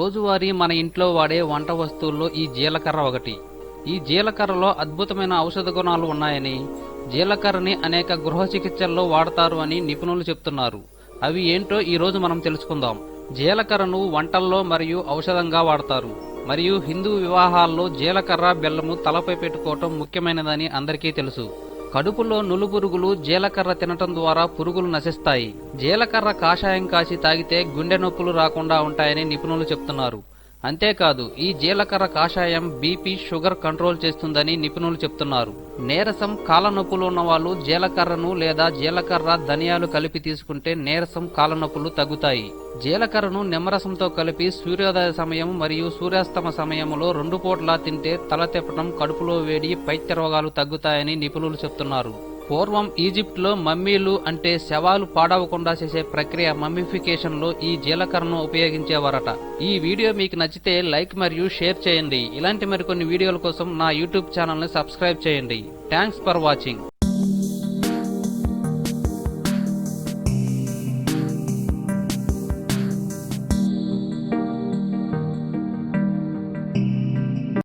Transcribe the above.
రోజువారీ మన ఇంట్లో వాడే వంట వస్తువుల్లో ఈ జీలకర్ర ఒకటి. ఈ జీలకర్రలో అద్భుతమైన ఔషధ గుణాలు ఉన్నాయని జీలకర్రని అనేక గృహ చికిత్సల్లో వాడతారు అని నిపుణులు చెప్తున్నారు. అవి ఏంటో ఈ రోజు మనం తెలుసుకుందాం. జీలకర్రను వంటల్లో మరియు ఔషధంగా వాడతారు. మరియు హిందూ వివాహాల్లో జీలకర్ర బెల్లము తలపై పెట్టుకోవటం ముఖ్యమైనదని అందరికీ తెలుసు. కడుపులో నులుపురుగులు జీలకర్ర తినటం ద్వారా పురుగులు నశిస్తాయి. జీలకర్ర కాషాయం కాసి తాగితే గుండె నొప్పులు రాకుండా ఉంటాయని నిపుణులు చెప్తున్నారు. అంతేకాదు ఈ జీలకర్ర కాషాయం బీపీ షుగర్ కంట్రోల్ చేస్తుందని నిపుణులు చెప్తున్నారు. నీరసం కాళ్ళ నొప్పులు ఉన్న వాళ్ళు జీలకర్రను లేదా జీలకర్ర ధనియాలు కలిపి తీసుకుంటే నీరసం కాలనొప్పులు తగ్గుతాయి. జీలకర్రను నిమ్మరసంతో కలిపి సూర్యోదయ సమయం మరియు సూర్యాస్తమ సమయంలో రెండు పూట్లా తింటే తల తిప్పటం కడుపులో వేడి పైత్య రోగాలు తగ్గుతాయని నిపుణులు చెప్తున్నారు. పూర్వం ఈజిప్ట్లో మమ్మీలు అంటే శవాలు పాడవకుండా చేసే ప్రక్రియ మమ్మిఫికేషన్లో ఈ జీలకర్రను ఉపయోగించేవారట. ఈ వీడియో మీకు నచ్చితే లైక్ మరియు షేర్ చేయండి. ఇలాంటి మరికొన్ని వీడియోల కోసం నా యూట్యూబ్ ఛానల్ని సబ్స్క్రైబ్ చేయండి. Thanks for watching.